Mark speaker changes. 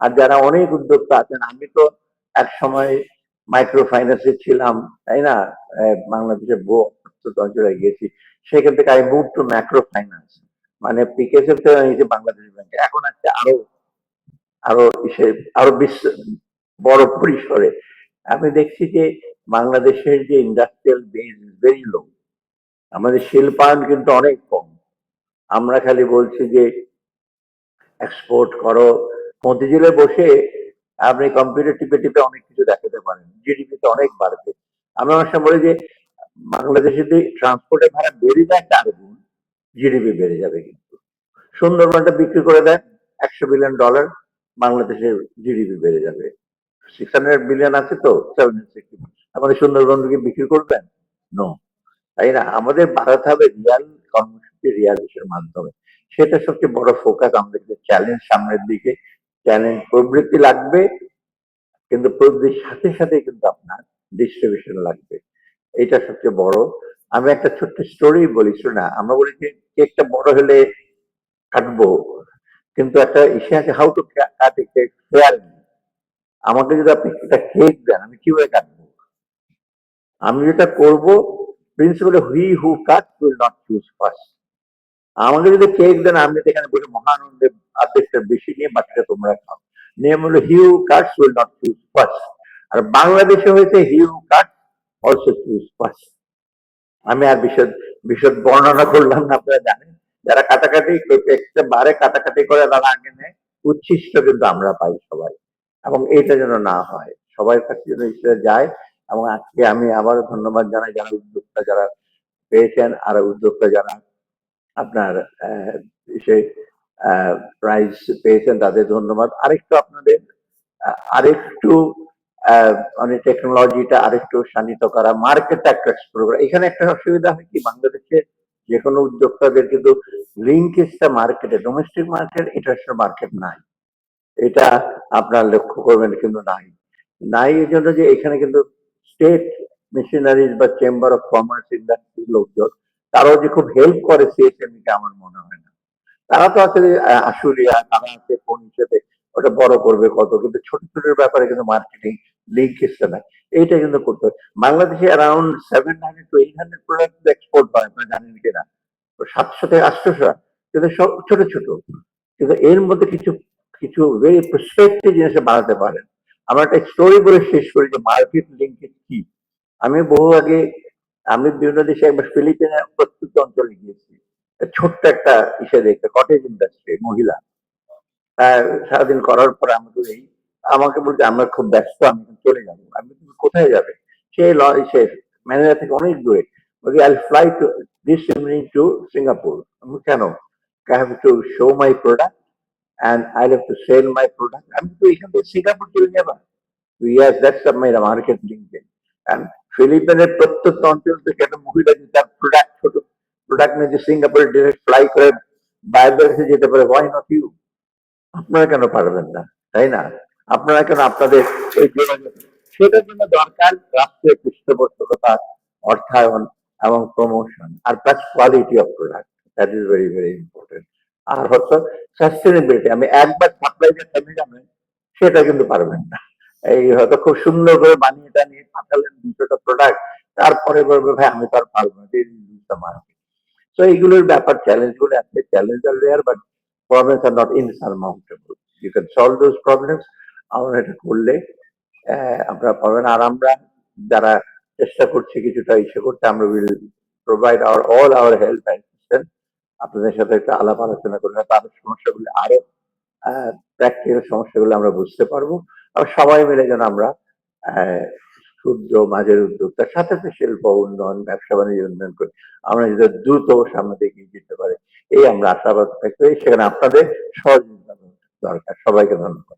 Speaker 1: আর যারা অনেক উদ্যোক্তা আছেন আমি তো এক সময় মাইক্রো ফাইন্যান্সে ছিলাম তাই না? আহ, বাংলাদেশের বহু অঞ্চলে গিয়েছি। সেখান থেকে I move to macro finance মানে পিকেএসএফ থেকে নিয়েছি বাংলাদেশ ব্যাংকে। এখন একটা আরও আরও ইসে আরও বিশ্ব বড় পরিসরে। আমি দেখছি যে বাংলাদেশের যে ইন্ডাস্ট্রিয়াল বেস ভেরি লো আমাদের শিল্পায়ন কিন্তু অনেক কম। আমরা খালি বলছি যে এক্সপোর্ট করো মতিঝিলে বসে আপনি কম্পিউটার টিপে টিপে অনেক কিছু দেখাতে পারেন। জিডিপিতে অনেক বাড়বে। আমি অনেক সময় বলি যে, বাংলাদেশে যদি ট্রান্সপোর্টের ভাড়া বেড়ে যায় চার গুণ জিডিপি বেড়ে যাবে কিন্তু। সুন্দরবনটা বিক্রি করে দেন একশো বিলিয়ন ডলার বাংলাদেশের জিডিপি বেড়ে যাবে। সিক্স হান্ড্রেড বিলিয়ন আছে তো সেভেন আমাদের সুন্দরবনকে বিক্রি করবেন? নো তাই না? আমাদের বাড়াতে হবে রিয়াল কর্মসূচি রিয়াল ইসের মাধ্যমে। সেটা সবচেয়ে বড় ফোকাস আমাদের চ্যালেঞ্জ সামনের দিকে। চ্যালেঞ্জ প্রবৃত্তি লাগবে, কিন্তু প্রবৃত্তির সাথে সাথে কিন্তু আপনার ডিস্ট্রিবিউশন লাগবে। এটা সবচেয়ে বড়। আমি একটা ছোট্ট স্টোরি বলি না আমরা বলি যে, কেকটা বড় হলে কাটবো। কিন্তু একটা ইসে আছে how to cut cake fair আমাকে যদি আপনি একটা কেক দেন, আমি কীভাবে কাটবো? আমি যেটা করব principal who who cut will not choose first আমাকে যদি কেক দেন, আমি এখানে বসে মহানন্দে অর্ধেকটা বেশি নিয়ে বাকিটা তোমরা খাও। নিয়ম হলো who cuts will not choose first আর বাংলাদেশে হয়েছে who cut also choose first আমি আর বিশদ বিশদ বর্ণনা করলাম না, আপনারা জানেন। যারা কাটাকাটি বারে কাটাকাটি করে তারা আগে নেয়। উচ্ছিষ্ট কিন্তু আমরা পাই সবাই। এবং এটা যেন না হয়। সবাই কাছে যেন এটা যায়। এবং আজকে আমি আবার ধন্যবাদ জানাই, যারা উদ্যোক্তা যারা পেয়েছেন, আর উদ্যোক্তা যারা আপনার প্রাইজ পেয়েছেন, তাদের ধন্যবাদ। আরেকটু আপনাদের আরেকটু মানে টেকনোলজিটা আরেকটু শানিত করা মার্কেটটা একটু এক্সপ্লোর করা এখানে একটা অসুবিধা হয় কি, বাংলাদেশে যে কোনো উদ্যোক্তাদের কিন্তু লিঙ্কেজটা মার্কেটে ডোমেস্টিক মার্কেট ইন্টারন্যাশনাল মার্কেট নাই। এটা আপনার লক্ষ্য করবেন কিন্তু নাই। নাই এই জন্য যে এখানে কিন্তু স্টেট মিশনারিজ বা চেম্বার অফ কমার্স ইন্ডাস্ট্রি লোকজন তারাও যে খুব হেল্প করে সিএসএমই কে আমার মনে হয় না। তারা তো আহ, আশুলিয়া তারা আছে কোন হিসেবে ওটা বড় করবে কত কিন্তু ছোট ছোট ব্যাপারে কিন্তু মার্কেটিং লিঙ্কেজটা নাই এইটা কিন্তু করতে হবে বাংলাদেশে around seven hundred to eight hundred product export হয় আপনারা জানেন কিনা? সাতশো থেকে আটশোশো কিন্তু সব ছোট ছোট। কিন্তু এর মধ্যে কিছু কিছু ভেরি প্রসপেক্টিভ জিনিস বানাতে পারেন। আমরা একটা স্টোরি বলে শেষ করি যে মার্কেট লিঙ্কেজ কি। আমি বহু আগে আমি বিভিন্ন দেশে একবার ফিলিপিনের প্রস্তুত অঞ্চলে গিয়েছি। ছোট্ট একটা ইসে দেখতে কটেজ ইন্ডাস্ট্রি মহিলা। সারাদিন করার পর আমাকে এই আমাকে বলছে আমরা খুব ব্যস্ত, আমি চলে যাব। আমি তুমি কোথায় যাবে? সে সে ম্যানেজার থেকে অনেক দূরে বলছি I fly to this evening to Singapore আমি কেন? I have to show my product and I have to sell my product. আমি তো এখান থেকে সিঙ্গাপুর চলে যাবা? Yes that's my market linkage and ফিলিপিনের প্রত্যন্ত অঞ্চল থেকে একটা মহিলা যদি তার প্রোডাক্ট ছোট প্রোডাক্ট নিয়ে যে সিঙ্গাপুরে ডিরেক্ট ফ্লাই করে বাইরে এসে যেতে পারে ওয়াই নট ইউ আপনারা কেন পারবেন না, তাই না? আপনারা কেন আপনাদের যোগাযোগ সেটার জন্য দরকার রাষ্ট্রের পৃষ্ঠপোষকতা, অর্থায়ন এবং promotion R plus quality of product that is very very important আর হচ্ছে সাস্টেনেবিলিটি আমি একবার সাপ্লাই দিয়ে থেমে যাবেন সেটা কিন্তু পারবেন না। এই হয়তো খুব সুন্দর করে বানিয়ে টানিয়ে পাঠালেন দুটোটা প্রোডাক্ট তারপরে বলবে, ভাই, আমি তো আর পারব না মার্কেট তো এইগুলোর ব্যাপার চ্যালেঞ্জগুলো আছে challenge are rare but problems are not insurmountable you can solve those problems আমরা এটা করলে আপনারা পাবেন। আর আমরা যারা চেষ্টা করছি, কিছুটা ইসে করতে আমরা will provide our all our help and assistant আপনাদের সাথে একটা আলাপ আলোচনা করে তাদের সমস্যাগুলি, আরও প্র্যাকটিক্যাল সমস্যাগুলো আমরা বুঝতে পারব। আর সবাই মিলে যেন আমরা ক্ষুদ্র মাঝের উদ্যোক্তার সাথে সাথে শিল্প, উন্নয়ন, ব্যবসা বাণিজ্য উন্নয়ন করে। আমরা যদি দ্রুত সামনে এগিয়ে যেতে পারি। এই আমরা আশাবাদ থাকতে সেখানে আপনাদের সহযোগিতা দরকার। সবাইকে ধন্যবাদ।